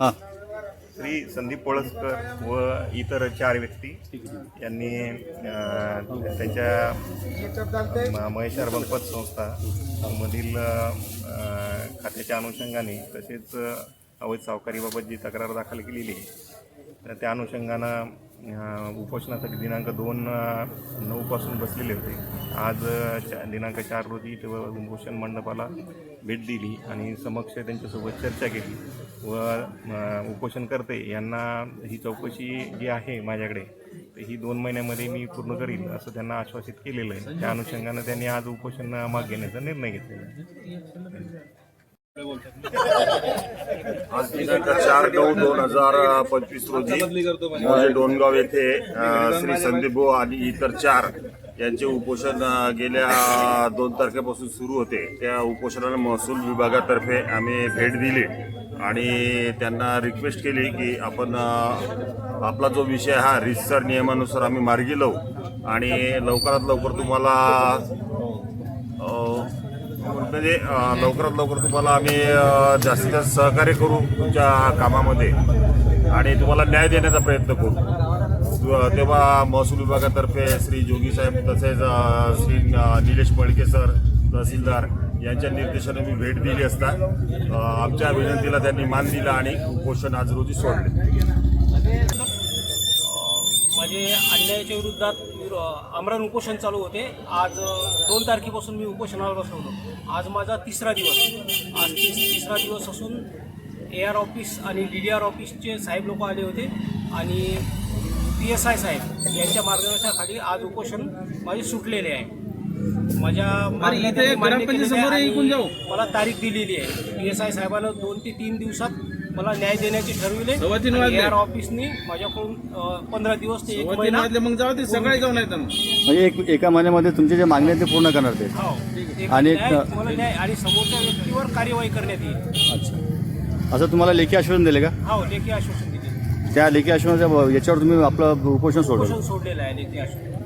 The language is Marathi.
हां. श्री संदीप पोळसकर व इतर चार व्यक्ती यांनी त्यांच्या म- महेश अर्बन पतसंस्था मधील खात्याच्या अनुषंगाने तसेच अवैध सावकारीबाबत जी तक्रार दाखल केलेली आहे. तर त्या अनुषंगानं उपोषणासाठी दिनांक दोन नऊपासून बसलेले होते. आज चा दिनांक चार रोजी उपोषण मंडपाला भेट दिली आणि समक्ष त्यांच्यासोबत चर्चा केली व उपोषण उपोषणकर्ते यांना ही चौकशी जी आहे माझ्याकडे तर ही दोन महिन्यामध्ये मी पूर्ण करील असं त्यांना आश्वासित केलेलं आहे. त्या अनुषंगानं त्यांनी आज उपोषण माग घेण्याचा निर्णय घेतलेला आहे. आज दिनांक चार नऊ दोन हजार पंचवीस रोजी मोजे डोनगाव येथे श्री संदीप भाऊ आणि इतर चार यांचे उपोषण गेल्या दोन तारखेपासून सुरू होते. त्या उपोषणाला महसूल विभागातर्फे आम्ही भेट दिली आणि त्यांना रिक्वेस्ट केली की आपण आपला जो विषय हा रिसर नियमानुसार आम्ही मार्गी लावू. आणि लवकरात लवकर तुम्हाला म्हणजे लवकरात लवकर तुम्हाला आम्ही जास्तीत जास्त सहकार्य करू तुमच्या कामामध्ये आणि तुम्हाला न्याय देण्याचा प्रयत्न करू. तेव्हा महसूल विभागातर्फे श्री जोगी साहेब तसेच श्री निलेश मळके सर तहसीलदार यांच्या निर्देशाने मी भेट दिली असता आमच्या विनंतीला त्यांनी मान दिला आणि उपोषण आज रोजी सोडले. माझे म्हणजे अन्यायाच्या विरोधात विरो- आमरण उपोषण चालू होते. आज दोन तारखेपासून मी उपोषणाला बसवलो आज माझा तिसरा दिवस. आज तिस तिसरा दिवस असून ए आर ऑफिस आणि डी डी आर ऑफिसचे साहेब लोक आले होते. आणि पी एस आय साहेब यांच्या मार्गदर्शनाखाली आज उपोषण माझे सुटलेले आहे. माझ्या मला तारीख दिलेली आहे. पी एस आय साहेबांना दोन ते तीन दिवसात मला न्याय देण्याचे ठरविले. ए आर ऑफिसनी माझ्याकडून पंधरा दिवस ते एक महिना मग जाऊ दे सकाळी जाऊन येतं म्हणजे एक एका महिन्यामध्ये तुमचे जे मागणी आहे ते पूर्ण करणार ते. हो. एक आणि न्याय- एक- मला न्याय आणि समोरच्या व्यक्तीवर कार्यवाही करण्यात येईल. अच्छा. असं तुम्हाला लेखी आश्वासन दिले का? हो लेखी आश्वासन दिले. त्या लेखी आश्वासनाच्या याच्यावर तुम्ही आपलं उपोषण सोडलं. उपोषण सोडलेलं आहे लेखी आश्वासन.